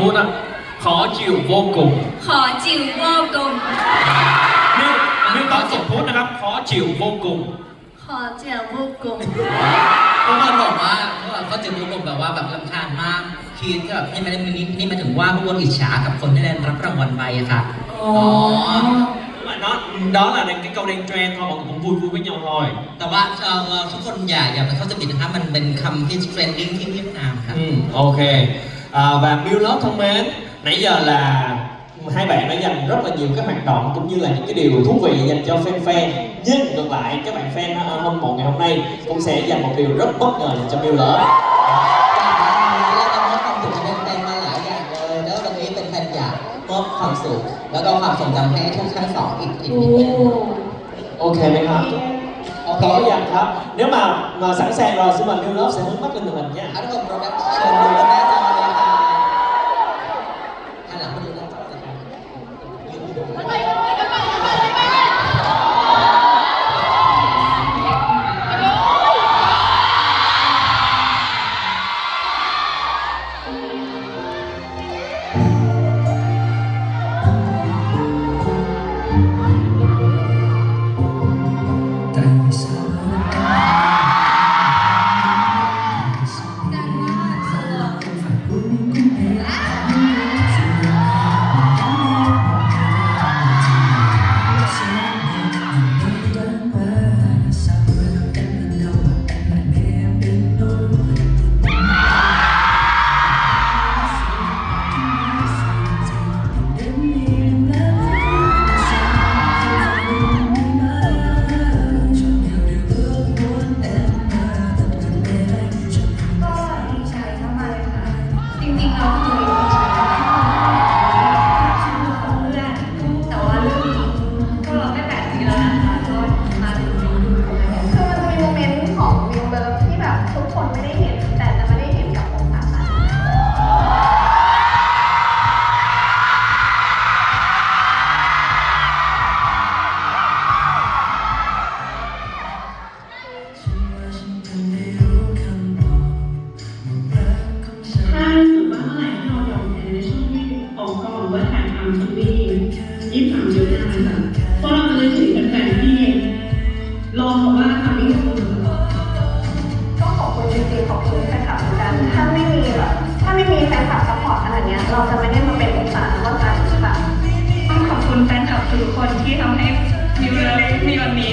พูดนะขอจิวโวกุมขอจิวโวกลมมิวมิวต้องสมพูดนะครับ ขอจิวโวกุมขอเจียวโวกลมทุกคนบอกว่าพวกเราก็จะรู้กแบบว่าแบบรำคาญมากคิดแบบนี่มันนี่นี่หมายถึงว่าพวกเราอิจฉากับคนที่ได้รับรางวัลไปอะค่ะอ๋อ mà nó đó là cái câu đen trend thôi mọi người cũng vui vui với nhau thôi แต่ว่าเอ่อทุกคนอย่าอย่าไปเข้าใจผิดนะครับมันเป็นคำที่เทรนดิ้งที่เวียดนามครับ ừ, ok à, và Miu Love thân mến nãy giờ là hai bạn đã dành rất là nhiều cái hoạt động cũng như là những cái điều thú vị dành cho fan fan nhưng ngược lại các bạn fan ờ, hâm mộ ngày hôm nay cũng sẽ dành một điều rất bất ngờ dành cho Miu Love เราจะมอบความสุขให้แฟนมาหลายอย่างเลย แล้ววันนี้เป็นแฟนอยากมอบความสุข แล้วก็ความทรงจำให้ทุกทั้งสองอีกอีก โอ้ นิดนึง ok mấy không โอเค có dành không nếu mà mà sẵn sàng rồi xin mời Miu Love sẽ hướng mắt lên màn hình nha ทุกคน เนี้ยเราจะไม่ได้มาเป็นองศาหรือว่าการศึกษาต้องขอบคุณแฟนคลับทุกคนที่ทำให้มิวเลมีวันนี้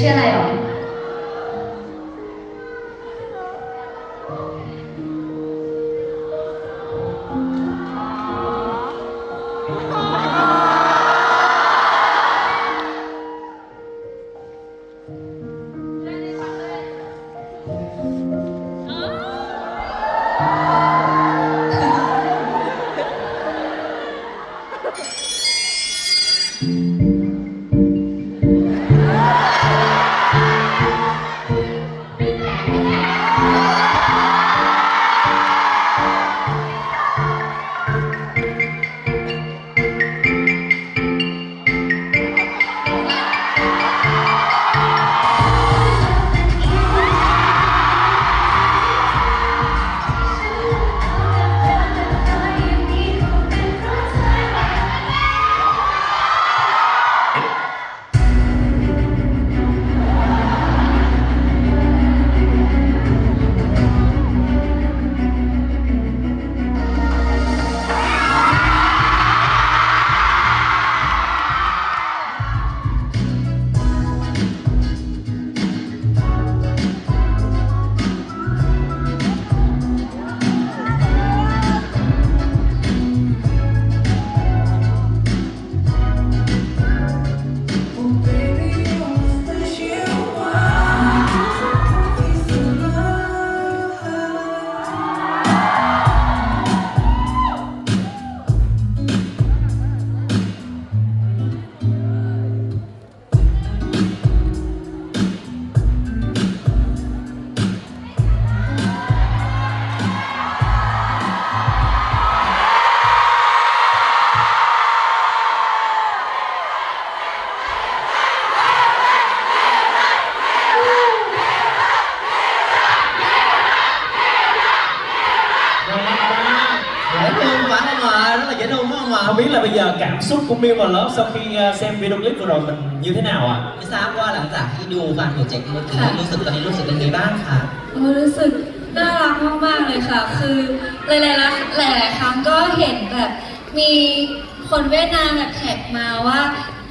现在有 không biết là bây giờ cảm xúc của Miu và Love sau khi uh, xem video clip vừa rồi mình như thế nào ạ ไม่ทราบว่าหลังจากที่ดูฟันโปรเจกต์เมื่อกี้รู้สึกตอนนี้รู้สึกเป็นไงบ้างคะโอ้รู้สึกน่ารักมากๆเลยค่ะ คือหลายๆหลายๆครั้งก็เห็นแบบมีคนเวียดนามแบบแท็กมาว่า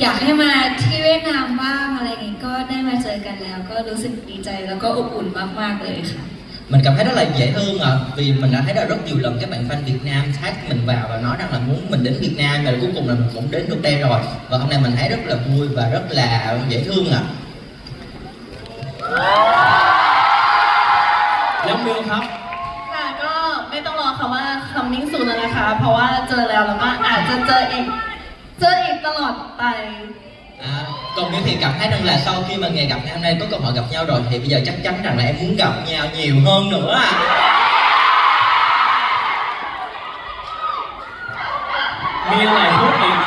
อยากให้มาที่เวียดนามบ้างอะไรอย่างงี้ก็ได้มาเจอกันแล้ว ก็รู้สึกดีใจแล้วก็อบอุ่นมากๆเลยค่ะ mình cảm thấy rất là dễ thương à vì mình đã thấy là rất nhiều lần các bạn fan Việt Nam tag mình vào và nói rằng là muốn mình đến Việt Nam và cuối cùng là mình cũng đến được đây rồi và hôm nay mình thấy rất là vui và rất là dễ thương à แล้วมิวครับ ค่ะก็ไม่ต้องรอคำว่า coming soon แล้วนะคะ เพราะว่าเจอแล้วแล้วก็อาจจะเจออีก เจออีกตลอดไป À, còn Nguyễn thì cảm thấy rằng là sau khi mà ngày gặp ngày hôm nay có cơ hội gặp nhau rồi thì bây giờ chắc chắn rằng là em muốn gặp nhau nhiều hơn nữa à. Mia này hút điện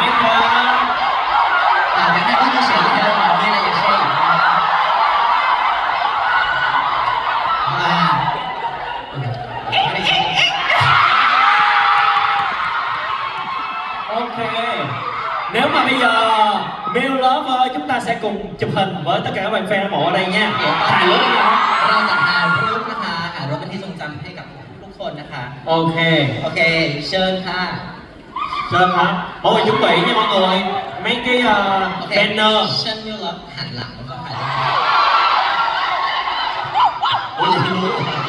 Love ơi chúng ta sẽ cùng chụp hình với tất cả các bạn fan hâm mộ ở đây nha เดี๋ยวตอนถ่ายรูนี้ปกันนะเราจะถ่ายรูปนะคะถ่ายรูปเป็นที่ทรงจำให้กับทุกคนนะคะ Ok โอเค เชิญค่ะ Sơn hả? Mọi người chuẩn bị nha mọi người Mấy cái uh, โอเค banner เชิญยูรับหันหลังแล้วก็ถ่ายรูป Ủa gì